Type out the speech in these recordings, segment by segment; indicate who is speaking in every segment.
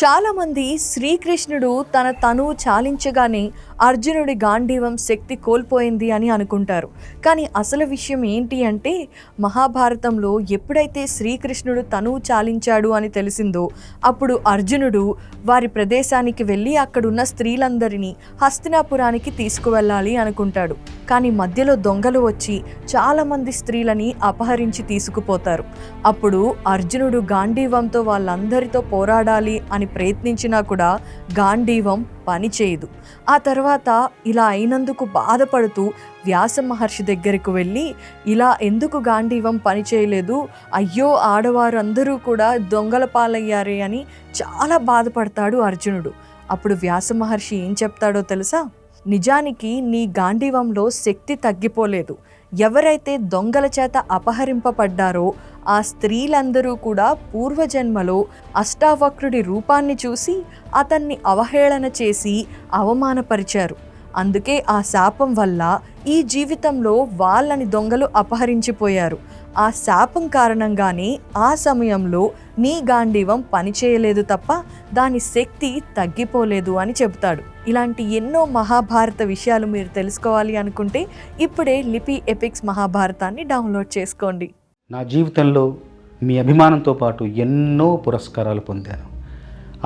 Speaker 1: చాలామంది శ్రీకృష్ణుడు తన తనువు చాలించగానే అర్జునుడి గాంధీవం శక్తి కోల్పోయింది అని అనుకుంటారు. కానీ అసలు విషయం ఏంటి అంటే మహాభారతంలో ఎప్పుడైతే శ్రీకృష్ణుడు తనువు చాలించాడు అని తెలిసిందో అప్పుడు అర్జునుడు వారి ప్రదేశానికి వెళ్ళి అక్కడున్న స్త్రీలందరినీ హస్తినాపురానికి తీసుకువెళ్ళాలి అనుకుంటాడు. కానీ మధ్యలో దొంగలు వచ్చి చాలామంది స్త్రీలని అపహరించి తీసుకుపోతారు. అప్పుడు అర్జునుడు గాంధీవంతో వాళ్ళందరితో పోరాడాలి అని ప్రయత్నించినా కూడా గాంధీవం పనిచేయదు ఆ తర్వాత ఇలా అయినందుకు బాధపడుతూ వ్యాస మహర్షి దగ్గరకు వెళ్ళి ఇలా ఎందుకు గాంధీవం పనిచేయలేదు అయ్యో ఆడవారు అందరూ కూడా దొంగల పాలయ్యారే అని చాలా బాధపడతాడు అర్జునుడు. అప్పుడు వ్యాస మహర్షి ఏం చెప్తాడో తెలుసా? నిజానికి నీ గాంధీవంలో శక్తి తగ్గిపోలేదు. ఎవరైతే దొంగల చేత అపహరింపబడ్డారో ఆ స్త్రీలందరూ కూడా పూర్వజన్మలో అష్టావక్రుడి రూపాన్ని చూసి అతన్ని అవహేళన చేసి అవమానపరిచారు. అందుకే ఆ శాపం వల్ల ఈ జీవితంలో వాళ్ళని దొంగలు అపహరించిపోయారు. ఆ శాపం కారణంగానే ఆ సమయంలో నీ గాంధీవం పనిచేయలేదు తప్ప దాని శక్తి తగ్గిపోలేదు అని చెబుతాడు. ఇలాంటి ఎన్నో మహాభారత విషయాలు మీరు తెలుసుకోవాలి అనుకుంటే ఇప్పుడే లిపి ఎపిక్స్ మహాభారతాన్ని డౌన్లోడ్ చేసుకోండి.
Speaker 2: నా జీవితంలో మీ అభిమానంతో పాటు ఎన్నో పురస్కారాలు పొందాను.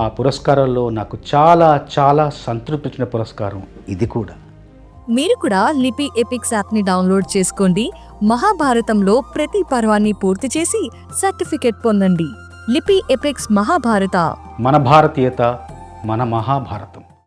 Speaker 2: ఆ పురస్కారాల్లో నాకు చాలా చాలా సంతృప్తించిన పురస్కారం ఇది కూడా.
Speaker 1: మీరు కూడా లిపి ఎపిక్స్ యాప్ని డౌన్లోడ్ చేసుకోండి. మహాభారతంలో ప్రతి పర్వాన్ని పూర్తి చేసి సర్టిఫికెట్ పొందండి. లిపి ఎపిక్స్ మహాభారత.
Speaker 2: మన భారతీయత మన మహాభారతం.